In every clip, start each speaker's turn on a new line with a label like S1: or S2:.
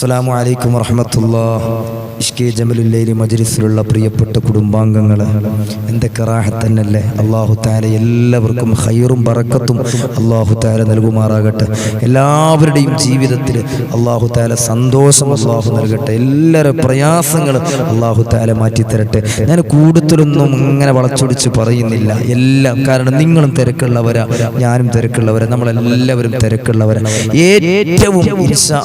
S1: അസ്സലാമു അലൈക്കും വറഹമത്തുള്ള. ഇഷ്കെ ജമലുല്ലൈലി മജ്ലിസിലുള്ള പ്രിയപ്പെട്ട കുടുംബാംഗങ്ങൾ എന്തൊക്കെ റാഹത്തന്നല്ലേ? അള്ളാഹു താര എല്ലാവർക്കും ഹൈറും ബറക്കത്തും അള്ളാഹു താര നൽകുമാറാകട്ടെ. എല്ലാവരുടെയും ജീവിതത്തിൽ അള്ളാഹു താര സന്തോഷം അള്ളാഹു നൽകട്ടെ. എല്ലാവരുടെ പ്രയാസങ്ങളും അള്ളാഹു മാറ്റി മാറ്റിത്തരട്ടെ. ഞാൻ കൂടുതലൊന്നും ഇങ്ങനെ വളച്ചൊടിച്ച് പറയുന്നില്ല. എല്ലാം കാരണം നിങ്ങളും തിരക്കുള്ളവരാ ഞാനും തിരക്കുള്ളവരാ നമ്മളെല്ലാവരും തിരക്കുള്ളവരാ. ഏറ്റവും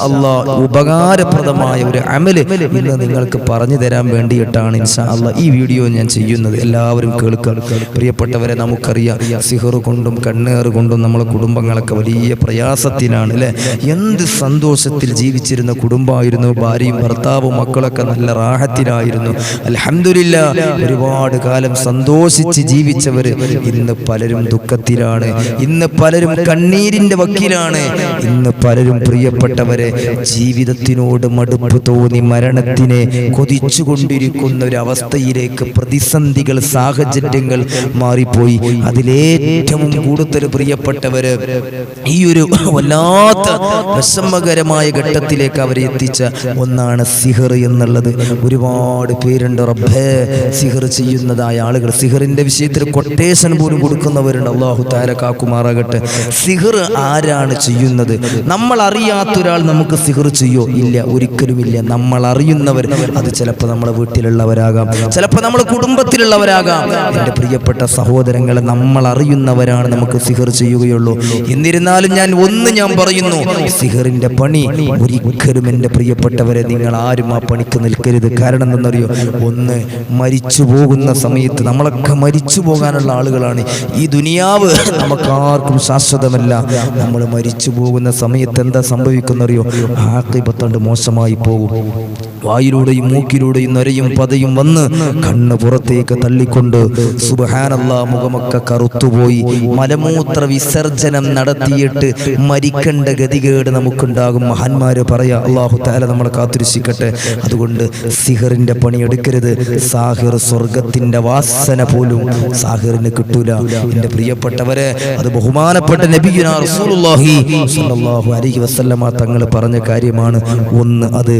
S1: അള്ളാഹ് ഉപകാരപ്രദമായ ഒരു അമൽ ഇന്ന് നിങ്ങൾക്ക് പറഞ്ഞു തരാൻ വേണ്ടിയിട്ടാണ് ഇൻഷാ ഈ വീഡിയോ ഞാൻ ചെയ്യുന്നത്. എല്ലാവരും കേൾക്കുക. പ്രിയപ്പെട്ടവരെ നമുക്കറിയാം സിഹർ കൊണ്ടും കണ്ണേറ് കൊണ്ടും നമ്മളെ കുടുംബങ്ങളൊക്കെ വലിയ പ്രയാസത്തിനാണ് അല്ലേ? എന്ത് സന്തോഷത്തിൽ ജീവിച്ചിരുന്ന കുടുംബമായിരുന്നു ഭാര്യയും ഭർത്താവും മക്കളൊക്കെ നല്ല റാഹത്തിലായിരുന്നു. അലഹമില്ല ഒരുപാട് കാലം സന്തോഷിച്ച് ജീവിച്ചവർ ഇന്ന് പലരും ദുഃഖത്തിലാണ് ഇന്ന് പലരും കണ്ണീരിന്റെ വക്കിലാണ് ഇന്ന് പലരും പ്രിയപ്പെട്ടവരെ ജീവിതത്തിനോട് മടുപ്പ് തോന്നി മരണത്തിനെ കൊതിച്ചുകൊണ്ടിരിക്കുന്ന ഒരു അവസ്ഥയിലേക്ക് പ്രതിസന്ധികൾ സാഹചര്യങ്ങൾ മാറിപ്പോയി. അതിലേറ്റവും കൂടുതൽ പ്രിയപ്പെട്ടവര് ഈ ഒരു വല്ലാത്ത വിഷമകരമായ ഘട്ടത്തിലേക്ക് അവരെ എത്തിച്ച ഒന്നാണ് സിഹർ എന്നുള്ളത്. ഒരുപാട് പേരുണ്ട് റബ്ബേ സിഹർ ചെയ്യുന്നതായ ആളുകൾ. സിഹറിന്റെ വിഷയത്തിൽ കൊട്ടേഷൻ പോലും കൊടുക്കുന്നവരുണ്ട്. അള്ളാഹു താര കാക്കുമാറാകട്ടെ. സിഹർ ആരാണ് ചെയ്യുന്നത്? നമ്മൾ അറിയാത്തൊരാൾ നമുക്ക് സിഹർ ചെയ്യോ? ഇല്ല ഒരിക്കലുമില്ല. നമ്മൾ അറിയുന്നവർ അത് ചിലപ്പോൾ നമ്മളെ വീട്ടിലുള്ളവരാകാം. ചിലപ്പോൾ നമ്മൾ കുടുംബത്തിലുള്ളവരാകാം. എന്റെ പ്രിയപ്പെട്ട സഹോദരങ്ങളെ നമ്മൾ അറിയുന്നവരാണ് നമുക്ക് സിഹർ ചെയ്യുകയുള്ളൂ. എന്നിരുന്നാലും ഞാൻ ഒന്ന് ഞാൻ പറയുന്നു സിഹറിന്റെ പണി ഒരിക്കലും എന്റെ പ്രിയപ്പെട്ടവരെ നിങ്ങൾ ആരും ആ പണിക്ക് നിൽക്കരുത്. കാരണം എന്തെന്നറിയോ ഒന്ന് മരിച്ചു പോകുന്ന സമയത്ത് നമ്മളൊക്കെ മരിച്ചു പോകാനുള്ള ആളുകളാണ്. ഈ ദുനിയാവ് നമുക്കാർക്കും ശാശ്വതമല്ല. നമ്മൾ മരിച്ചു പോകുന്ന സമയത്ത് എന്താ സംഭവിക്കുന്നറിയോ? ആക്കിപ്പത്തണ്ട് മോശമായി പോകും വായിലൂടെയും മൂക്കിലൂടെയും നരയും പതയും വന്ന് കണ്ണ് പുറത്തേക്ക് തള്ളിക്കൊണ്ട് സുബഹാനല്ലാ മുഖമൊക്കെ കറുത്തുപോയി. മലമൂത്ര വിസർജനം നടത്തിയിട്ട് മരിക്കേണ്ട ഗതികേട് നമുക്കുണ്ടാകും. മഹാന്മാര് പറയാ അള്ളാഹു താല നമ്മളെ കാത്തിരിച്ചിക്കട്ടെ അതുകൊണ്ട് സിഹറിന്റെ പണി എടുക്കരുത്. സാഹിർ സ്വർഗത്തിന്റെ വാസന പോലും സാഹിറിന് കിട്ടൂല. എന്റെ പ്രിയപ്പെട്ടവരെ അത് ബഹുമാനപ്പെട്ട നബിയുനാ റസൂലുള്ളാഹി അലൈഹി തങ്ങൾ പറഞ്ഞ കാര്യമാണ്. ഒന്ന് അത്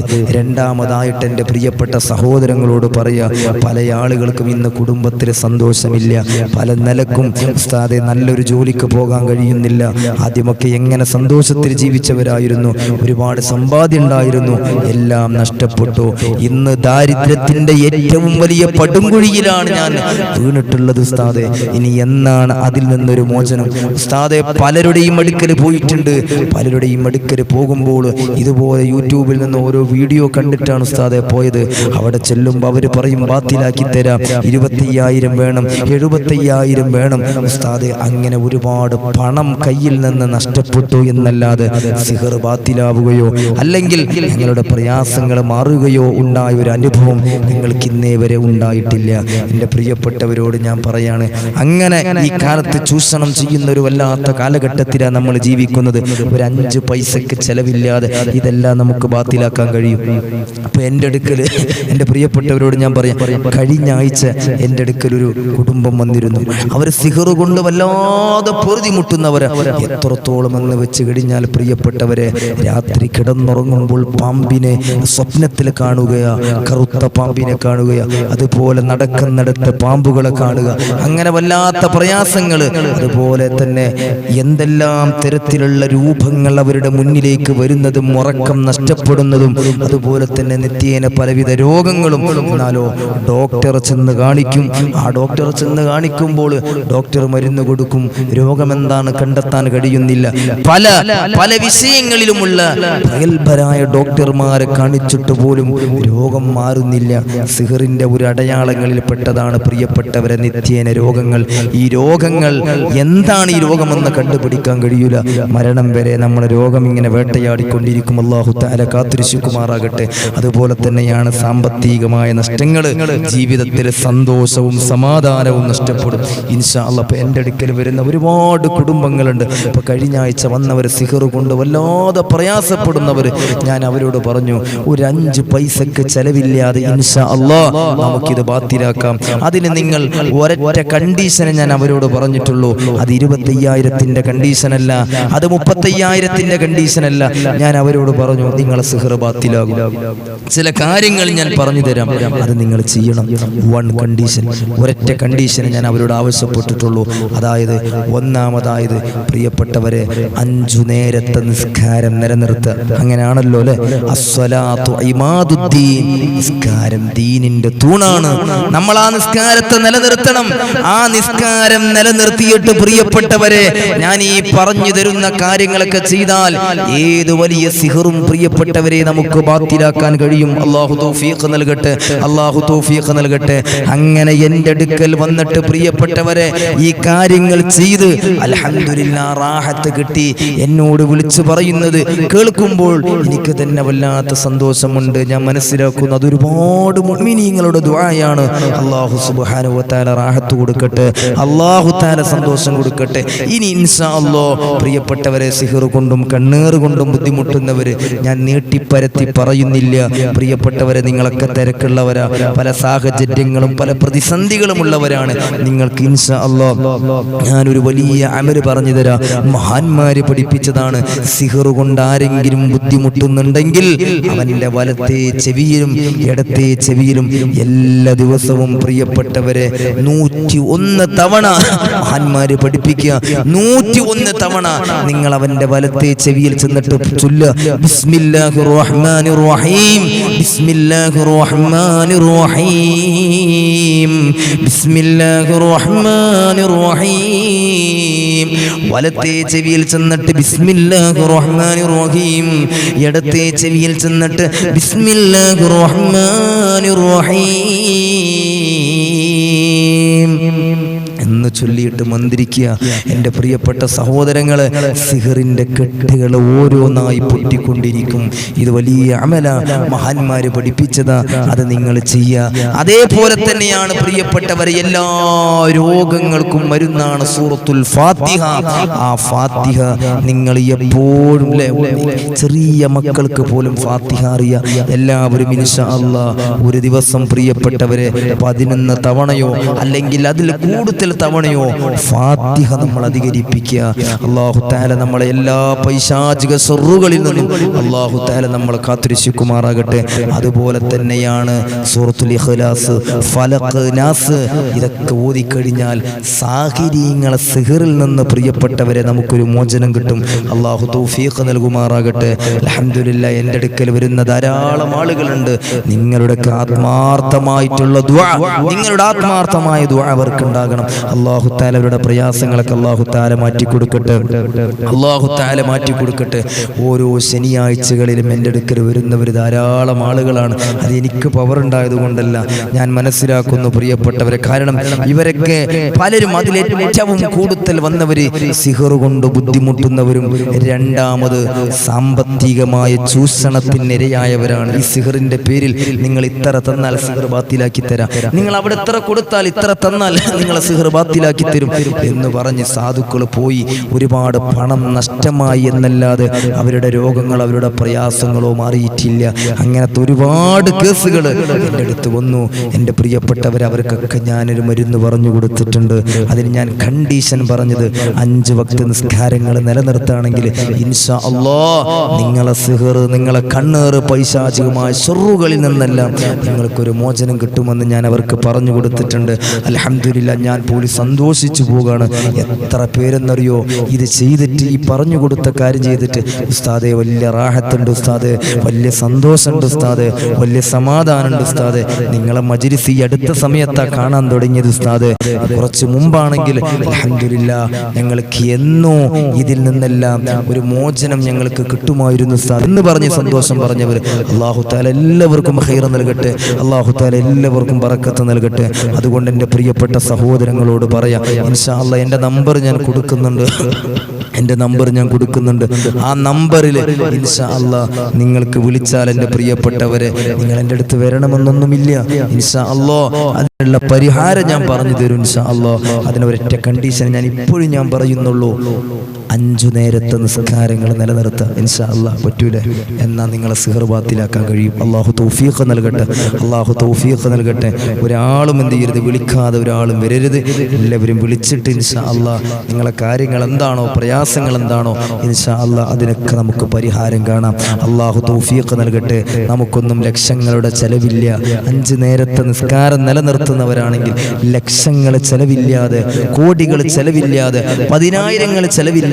S1: രണ്ടാമതായിട്ട് എന്റെ പ്രിയപ്പെട്ട സഹോദരങ്ങളോട് പറയുക പല ആളുകൾക്കും ഇന്ന് കുടുംബത്തിൽ സന്തോഷമില്ല. പല നിലക്കും ഉസ്താദെ നല്ലൊരു ജോലിക്ക് പോകാൻ കഴിയുന്നില്ല. ആദ്യമൊക്കെ എങ്ങനെ സന്തോഷത്തിൽ ജീവിച്ചവരായിരുന്നു. ഒരുപാട് സമ്പാദ്യം ഉണ്ടായിരുന്നു. എല്ലാം നഷ്ടപ്പെട്ടു. ഇന്ന് ദാരിദ്ര്യത്തിന്റെ ഏറ്റവും വലിയ പടുംകുഴിയിലാണ് ഞാൻ വീണിട്ടുള്ളത് ഉസ്താദെ. ഇനി എന്നാണ് അതിൽ നിന്നൊരു മോചനം? ഉസ്താദെ പലരുടെയും അടുക്കൽ പോയിട്ടുണ്ട്. പലരുടെയും അടുക്കൽ പോകുമ്പോൾ ഇതുപോലെ യൂട്യൂബിൽ നിന്ന് ഓരോ വീഡിയോ കണ്ടിട്ടാണ് ഉസ്താദെ പോയത്. അവിടെ ചെല്ലുമ്പോൾ അവർ പറയും ബാത്തിലാക്കി തരാം. ഇരുപത്തയ്യായിരം വേണം എഴുപത്തയ്യായിരം വേണം. ഉസ്താദെ അങ്ങനെ ഒരുപാട് പണം കയ്യിൽ നിന്ന് നഷ്ടപ്പെട്ടു എന്നല്ലാതെ സിഹർ ബാത്തിലാവുകയോ അല്ലെങ്കിൽ നിങ്ങളുടെ പ്രയാസങ്ങൾ മാറുകയോ ഉണ്ടായ ഒരു അനുഭവം നിങ്ങൾക്ക് ഇന്നേ വരെ ഉണ്ടായിട്ടില്ല. എന്റെ പ്രിയപ്പെട്ടവരോട് ഞാൻ പറയാണ് അങ്ങനെ ഈ കാലത്ത് ചൂഷണം ചെയ്യുന്ന ഒരു വല്ലാത്ത കാലഘട്ടത്തിലാണ് നമ്മൾ ജീവിക്കുന്നത്. ഒരു അഞ്ച് പൈസക്ക് ചെലവില്ലാതെ ഇതെല്ലാം നമുക്ക് ബാത്തിലാക്കാൻ കഴിയും. അപ്പൊ എന്റെ അടുക്കൽ എന്റെ പ്രിയപ്പെട്ടവരോട് ഞാൻ പറയാം കഴിഞ്ഞ ആഴ്ച എന്റെ അടുക്കൽ ഒരു കുടുംബം വന്നിരുന്നു. അവർ സിഹർ കൊണ്ട് വല്ലാതെ പൊറുതിമുട്ടുന്നവര് എത്രത്തോളം എന്ന് വെച്ച് കഴിഞ്ഞാൽ പ്രിയപ്പെട്ടവരെ രാത്രി കിടന്നുറങ്ങുമ്പോൾ പാമ്പിനെ സ്വപ്നത്തിൽ കാണുകയാ കറുത്ത പാമ്പിനെ കാണുകയാ അതുപോലെ നടക്കുന്നിടത്ത് പാമ്പുകളെ കാണുക അങ്ങനെ വല്ലാത്ത പ്രയാസങ്ങൾ അതുപോലെ തന്നെ എന്തെല്ലാം തരത്തിലുള്ള രൂപങ്ങൾ അവരുടെ മുന്നിലേക്ക് വരുന്നതും ഉറക്കം നഷ്ടപ്പെടുന്നതും അതുപോലെ തന്നെ നിത്യേന പലവിധ രോഗങ്ങളും എന്നാലോ ഡോക്ടർ ചെന്ന് കാണിക്കും. ആ ഡോക്ടർ ചെന്ന് കാണിക്കുമ്പോൾ ഡോക്ടർ മരുന്ന് കൊടുക്കും. രോഗമെന്താണ് കണ്ടെത്താൻ കഴിയുന്നില്ല. പല പല വിഷയങ്ങളിലുമുള്ള പ്രഗത്ഭരായ ഡോക്ടർമാരെ കാണിച്ചിട്ട് പോലും രോഗം മാറുന്നില്ല. സിഹറിന്റെ ഒരു അടയാളങ്ങളിൽ പെട്ടതാണ് പ്രിയപ്പെട്ടവരെ നിത്യേന രോഗങ്ങൾ. ഈ രോഗങ്ങൾ എന്താണ് ഈ രോഗമെന്ന് കണ്ടുപിടിക്കാൻ കഴിയൂല. മരണം വരെ നമ്മളെ രോഗം ഇങ്ങനെ വേട്ടയാടിക്കൊണ്ടിരിക്കും. അള്ളാഹു താല കാത്തിരിശുക്കുമാറാകട്ടെ അതുപോലെ തന്നെയാണ് സാമ്പത്തികമായ നഷ്ടങ്ങൾ ജീവിതത്തിലെ സന്തോഷവും സമാധാനവും നഷ്ടപ്പെടും. ഇൻഷാ ഇപ്പം എന്റെ അടുക്കൽ വരുന്ന ഒരുപാട് കുടുംബങ്ങളുണ്ട്. ഇപ്പൊ കഴിഞ്ഞ ആഴ്ച വന്നവർ സിഹർ കൊണ്ട് വല്ലാതെ പ്രയാസപ്പെടുന്നവർ ഞാൻ അവരോട് പറഞ്ഞു ഒരു അഞ്ച് പൈസക്ക് ചെലവില്ലാതെ ഇൻഷാ അല്ലാ നമുക്കിത് ബാത്തിലാക്കാം. അതിന് നിങ്ങൾ ഒരൊറ്റ കണ്ടീഷനെ ഞാൻ അവരോട് പറഞ്ഞിട്ടുള്ളൂ. അത് ഇരുപത്തയ്യായിരത്തിന്റെ കണ്ടീഷൻ അല്ല അത് മുപ്പത്തയ്യായിരത്തിന്റെ കണ്ടീഷനല്ല. ഞാൻ അവരോട് പറഞ്ഞു നിങ്ങളെ സിഹർ ബാത്തിലാകും. ചില കാര്യങ്ങൾ ഞാൻ പറഞ്ഞു തരാം. അത് നിങ്ങൾ ചെയ്യണം. വൺ കണ്ടീഷൻ ഒരൊറ്റ കണ്ടീഷൻ ഞാൻ അവരോട് ആവശ്യപ്പെട്ടിട്ടുള്ളൂ. അതായത് ഒന്നാമതായത് പ്രിയപ്പെട്ടവരെ അഞ്ചു നേരത്തെ നിസ്കാരം നിലനിർത്തുക. അങ്ങനെയാണല്ലോ അല്ലെ? അസ്വലാത്തു ഇമാദുദ്ദീൻ. നിസ്കാരം ദീനിന്റെ തൂണാണ്. നമ്മൾ ആ നിസ്കാരത്തെ നിലനിർത്തണം. ആ നിസ്കാരം നിലനിർത്തിയിട്ട് പ്രിയപ്പെട്ടവരെ ഞാൻ ഈ പറഞ്ഞു തരുന്ന കാര്യങ്ങളൊക്കെ ചെയ്താൽ ഏത് വലിയ സിഹറും പ്രിയപ്പെട്ടവരെ നമുക്ക് ബാത്തിലാക്കാൻ കഴിയും. അള്ളാഹു തൗഫീഖ് നൽകട്ടെ. അള്ളാഹു തൗഫീഖ് നൽകട്ടെ. അങ്ങനെ എന്റെ അടുക്കൽ വന്നിട്ട് പ്രിയപ്പെട്ടവരെ ഈ കാര്യങ്ങൾ ചെയ്ത് അൽഹംദുലില്ലാ റാഹത്ത് കിട്ടി. എന്നോട് വിളിച്ചു പറയുന്നത് കേൾക്കുമ്പോൾ എനിക്ക് തന്നെ വല്ലാത്ത സന്തോഷമുണ്ട്. ഞാൻ മനസ്സിലാക്കുന്നു അതൊരുപാട് ഒരുപാട് മുഅ്മിനീങ്ങളുടെ ദുആയാണ്. അള്ളാഹു തആല റാഹത്ത് കൊടുക്കട്ടെ. അള്ളാഹു താല സന്തോഷം കൊടുക്കട്ടെ. ഇനി ഇൻഷാ അല്ലോ പ്രിയപ്പെട്ടവരെ സിഹർ കൊണ്ടും കണ്ണേറ് കൊണ്ടും ബുദ്ധിമുട്ടുന്നവര് ഞാൻ നീട്ടിപ്പരത്തി പറയുന്നില്ല. പ്രിയപ്പെട്ടവരെ നിങ്ങളൊക്കെ തിരക്കുള്ളവരാ. പല സാഹചര്യങ്ങളും പല പ്രതിസന്ധികളും ഉള്ളവരാണ് നിങ്ങൾക്ക് ഇൻഷാ അല്ലോ ഞാനൊരു വലിയ അമൽ പറഞ്ഞു തരാം. മഹാന്മാര് പഠിപ്പിച്ചതാണ്. സിഹറു കൊണ്ട് ആരെങ്കിലും ബുദ്ധിമുട്ടുന്നുണ്ടെങ്കിൽ അവന്റെ വലത്തെ ചെവിയിലും ഇടത്തെ ചെവിയിലും എല്ലാ ദിവസവും പ്രിയപ്പെട്ടവരെ നൂറ്റി ഒന്ന് തവണ മഹാന്മാര് പഠിപ്പിക്കുക. നൂറ്റി ഒന്ന് തവണ നിങ്ങൾ അവന്റെ വലത്തെ ചെവിയിൽ ചെന്നിട്ട് ചൊല്ലുക. ബിസ്മില്ലാഹിർ റഹ്മാനിർ റഹീം. ബിസ്മില്ലാഹിർ الرحيم. റഹീം الله الرحمن റഹീം വലത്തെ ചെവിയിൽ ചെന്നിട്ട് ബിസ്മില്ലാഹിർ റഹ്മാനിർ റഹീം ഇടത്തെ ചെവിയിൽ ചെന്നിട്ട് ബിസ്മില്ലാഹിർ റഹ്മാനിർ റഹീം എന്ന് ചൊല്ലിയിട്ട് മന്ത്രിക്കുക. എന്റെ പ്രിയപ്പെട്ട സഹോദരങ്ങൾ സിഹറിന്റെ കെട്ടുകൾ ഓരോന്നായി പൊട്ടിക്കൊണ്ടിരിക്കും. ഇത് വലിയ അമല മഹാന്മാര് പഠിപ്പിച്ചതാ. അത് നിങ്ങൾ ചെയ്യുക. അതേപോലെ തന്നെയാണ് പ്രിയപ്പെട്ടവരെ എല്ലാ രോഗങ്ങൾക്കും മരുന്നാണ് സൂറത്തുൽ ഫാത്തിഹ. ആ ഫാത്തിഹ നിങ്ങൾ എപ്പോഴും ചെറിയ മക്കൾക്ക് പോലും ഫാത്തിഹ അറിയുക എല്ലാവരും ഇൻഷാ ഒരു ദിവസം പ്രിയപ്പെട്ടവരെ പതിനൊന്ന് തവണയോ അല്ലെങ്കിൽ അതിൽ കൂടുതൽ തവണയോ ഫാത്തിഹ നമ്മൾ അധികരിപ്പിക്കുക. അള്ളാഹു താല നമ്മളെ എല്ലാ പൈശാചിക സ്വറുകളിൽ നിന്നും അള്ളാഹു താല നമ്മളെ കാത്തുരക്ഷിക്കുമാറാകട്ടെ. അതുപോലെ തന്നെയാണ് സൂറത്തുൽ ഇഖ്ലാസ് ഫലഖ് നാസ് ഇതൊക്കെ ഓതിക്കഴിഞ്ഞാൽ സാഹിര്യങ്ങളെ സിഹറിൽ നിന്ന് പ്രിയപ്പെട്ടവരെ നമുക്കൊരു മോചനം കിട്ടും. അള്ളാഹു തൗഫീഖ് നൽകുമാറാകട്ടെ. അലഹമില്ല എന്റെ അടുക്കൽ വരുന്ന ധാരാളം ആളുകളുണ്ട്. നിങ്ങളുടെ ആത്മാർത്ഥമായിട്ടുള്ള ദുആ നിങ്ങളുടെ ആത്മാർത്ഥമായ ദ്വാ അവർക്ക് ഉണ്ടാകണം അള്ളാഹു താല അവരുടെ പ്രയാസങ്ങളൊക്കെ അള്ളാഹു താല മാറ്റി കൊടുക്കട്ടെ അള്ളാഹു താല മാറ്റി കൊടുക്കട്ടെ ഓരോ ശനിയാഴ്ചകളിലും എന്റെ അടുക്കൽ വരുന്നവർ ധാരാളം ആളുകളാണ്. അത് എനിക്ക് പവർ ഉണ്ടായത് കൊണ്ടല്ല. ഞാൻ മനസ്സിലാക്കുന്നു പ്രിയപ്പെട്ടവരെ. കാരണം ഇവരൊക്കെ പലരും അതിലേറ്റവും കൂടുതൽ വന്നവർ സിഹർ കൊണ്ട് ബുദ്ധിമുട്ടുന്നവരും രണ്ടാമത് സാമ്പത്തികമായ ചൂഷണത്തിനിരയായവരാണ് ഈ സിഹറിന്റെ പേരിൽ നിങ്ങൾ ഇത്ര തന്നാൽ സിഹർ ബാത്തിലാക്കി തരാം. നിങ്ങൾ അവിടെ ഇത്ര കൊടുത്താൽ ഇത്ര തന്നാൽ നിങ്ങളെ സിഹർ ബാത്തിലാക്കി തരും എന്ന് പറഞ്ഞ് സാധുക്കൾ പോയി. ഒരുപാട് പണം നഷ്ടമായി എന്നല്ലാതെ അവരുടെ രോഗങ്ങൾ അവരുടെ പ്രയാസങ്ങളോ മാറിയിട്ടില്ല. അങ്ങനത്തെ ഒരുപാട് കേസുകൾ എന്റെ അടുത്ത് വന്നു. എന്റെ പ്രിയപ്പെട്ടവർ അവർക്കൊക്കെ ഞാനൊരു മരുന്ന് പറഞ്ഞു കൊടുത്തിട്ടുണ്ട്. അതിന് ഞാൻ കണ്ടീഷൻ പറഞ്ഞത് അഞ്ച് വക്ത നിസ്കാരങ്ങൾ നിലനിർത്തുകയാണെങ്കിൽ ഇൻഷാ നിങ്ങളെ സിഹർ നിങ്ങളെ കണ്ണേറ് പൈശാചികമായ ഷെറുകളിൽ നിന്നെല്ലാം നിങ്ങൾക്കൊരു മോചനം കിട്ടുമെന്ന് ഞാൻ അവർക്ക് പറഞ്ഞു കൊടുത്തിട്ടുണ്ട്. അലഹമില്ല ഞാൻ പോലും സന്തോഷിച്ചു പോവുകയാണ് എത്ര പേരെന്നറിയോ? ഇത് ചെയ്തിട്ട് ഈ പറഞ്ഞു കൊടുത്ത കാര്യം ചെയ്തിട്ട് ഉസ്താദെ വലിയ റാഹത്തുണ്ട് ഉസ്താദ് വലിയ സന്തോഷമുണ്ട് ഉസ്താദ് വലിയ സമാധാനമുണ്ട് ഉസ്താദ്. നിങ്ങളെ മജിരിസ് ഈ അടുത്ത സമയത്താ കാണാൻ തുടങ്ങിയത് ഉസ്താദ്. കുറച്ച് മുമ്പാണെങ്കിൽ അലഹമില്ല ഞങ്ങൾക്ക് എന്നോ ഇതിൽ നിന്നെല്ലാം ഒരു മോചനം ഞങ്ങൾക്ക് കിട്ടുമായിരുന്നു ഉസ്താദ്. എന്ന് പറഞ്ഞ് സന്തോഷം പറഞ്ഞവർ അള്ളാഹു താല എല്ലാവർക്കും ഹൈറ നൽകട്ടെ അള്ളാഹു താല എല്ലാവർക്കും പറക്കത്ത് നൽകട്ടെ. അതുകൊണ്ട് എന്റെ പ്രിയപ്പെട്ട സഹോദരങ്ങളോട് പറയാം. ഇൻഷാ അല്ലാ എന്റെ നമ്പർ ഞാൻ കൊടുക്കുന്നുണ്ട്. എന്റെ നമ്പർ ഞാൻ കൊടുക്കുന്നുണ്ട്. ആ നമ്പറിൽ ഇൻഷാ അല്ല നിങ്ങൾക്ക് വിളിച്ചാൽ എന്റെ പ്രിയപ്പെട്ടവരെ നിങ്ങൾ എന്റെ അടുത്ത് വരണമെന്നൊന്നുമില്ല. ഇൻഷാ അല്ലോ അതിനുള്ള പരിഹാരം ഞാൻ പറഞ്ഞു തരും ഇൻഷാ അല്ലോ അതിന് ഒരൊറ്റ കണ്ടീഷൻ ഞാൻ ഇപ്പോഴും ഞാൻ പറയുന്നുള്ളൂ. അഞ്ചു നേരത്തെ നിസ്കാരങ്ങൾ നിലനിർത്തുക ഇൻഷാ അല്ലാഹ് പറ്റൂല? എന്നാൽ നിങ്ങളെ സിഹർബാത്തിലാക്കാൻ കഴിയും. അള്ളാഹു തൗഫീഖ് നൽകട്ടെ. അള്ളാഹു തൗഫീഖ് നൽകട്ടെ. ഒരാളും എന്ത് ചെയ്യരുത്? വിളിക്കാതെ ഒരാളും വരരുത്. എല്ലാവരും വിളിച്ചിട്ട് ഇൻഷാ അല്ലാഹ് നിങ്ങളെ കാര്യങ്ങൾ എന്താണോ പ്രയാസങ്ങൾ എന്താണോ ഇൻഷാ അല്ലാഹ് അതിനൊക്കെ നമുക്ക് പരിഹാരം കാണാം. അള്ളാഹു തൗഫീഖ് നൽകട്ടെ. നമുക്കൊന്നും ലക്ഷങ്ങളുടെ ചെലവില്ല. അഞ്ച് നേരത്തെ നിസ്കാരം നിലനിർത്തുന്നവരാണെങ്കിൽ ലക്ഷങ്ങൾ ചെലവില്ലാതെ കോടികൾ ചെലവില്ലാതെ പതിനായിരങ്ങൾ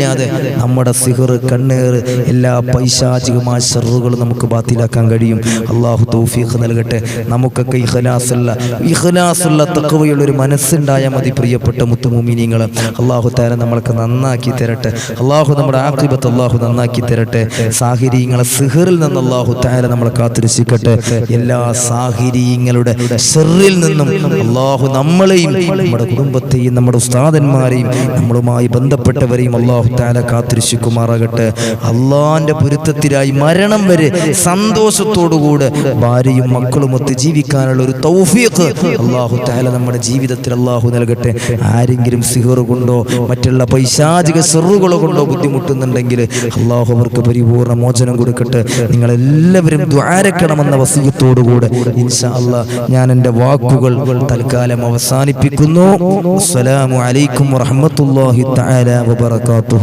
S1: ചെലവില്ലാതെ നമ്മുടെ സിഹർ കണ്ണേർ എല്ലാ പൈശാചികമായ ഷെറുകളും നമുക്ക് ബാത്തിലാക്കാൻ കഴിയും. അള്ളാഹു തൗഫീഖ് നൽകട്ടെ. നമുക്കൊക്കെ ഇഖലാസുള്ള ഇഖലാസുള്ള തക്കവയുള്ള ഒരു മനസ്സുണ്ടായാൽ മതി പ്രിയപ്പെട്ട മുത്തുമുമിനിങ്ങൾ അള്ളാഹു താര നമ്മൾക്ക് നന്നാക്കി തരട്ടെ. അള്ളാഹു നമ്മുടെ ആക്രിബത്ത് അള്ളാഹു നന്നാക്കി തരട്ടെ. സാഹിര്യങ്ങളെ സിഹറിൽ നിന്ന് അള്ളാഹു താര നമ്മളെ കാത്തിരക്ഷിക്കട്ടെ. എല്ലാ സാഹിര്യങ്ങളുടെ ഷെറിൽ നിന്നും അള്ളാഹു നമ്മളെയും നമ്മുടെ കുടുംബത്തെയും നമ്മുടെ ഉസ്താദന്മാരെയും നമ്മളുമായി ബന്ധപ്പെട്ടവരെയും അള്ളാഹു താല കാത്തിരിശിക്കുമാറാകട്ടെ അള്ളാന്റെ പൊരുത്തത്തിലായി മരണം വരെ സന്തോഷത്തോടുകൂടെ ഭാര്യയും മക്കളുമൊത്ത് ജീവിക്കാനുള്ള ഒരു തൗഫീഖ് അള്ളാഹു താല നമ്മുടെ ജീവിതത്തിൽ അള്ളാഹു നൽകട്ടെ. ആരെങ്കിലും സിഹർ കൊണ്ടോ മറ്റുള്ള പൈശാചിക സെറുകളോ കൊണ്ടോ ബുദ്ധിമുട്ടുന്നുണ്ടെങ്കിൽ അള്ളാഹു അവർക്ക് പരിപൂർണ മോചനം കൊടുക്കട്ടെ. നിങ്ങളെല്ലാവരും ദ്വാരക്കണമെന്ന വസീയത്തോടുകൂടെ ഇൻഷാ ഞാൻ എന്റെ വാക്കുകൾ തൽക്കാലം അവസാനിപ്പിക്കുന്നു. അസ്സലാമു അലൈക്കും വറഹ്മത്തുള്ളാഹി തആല വബറകാതുഹു.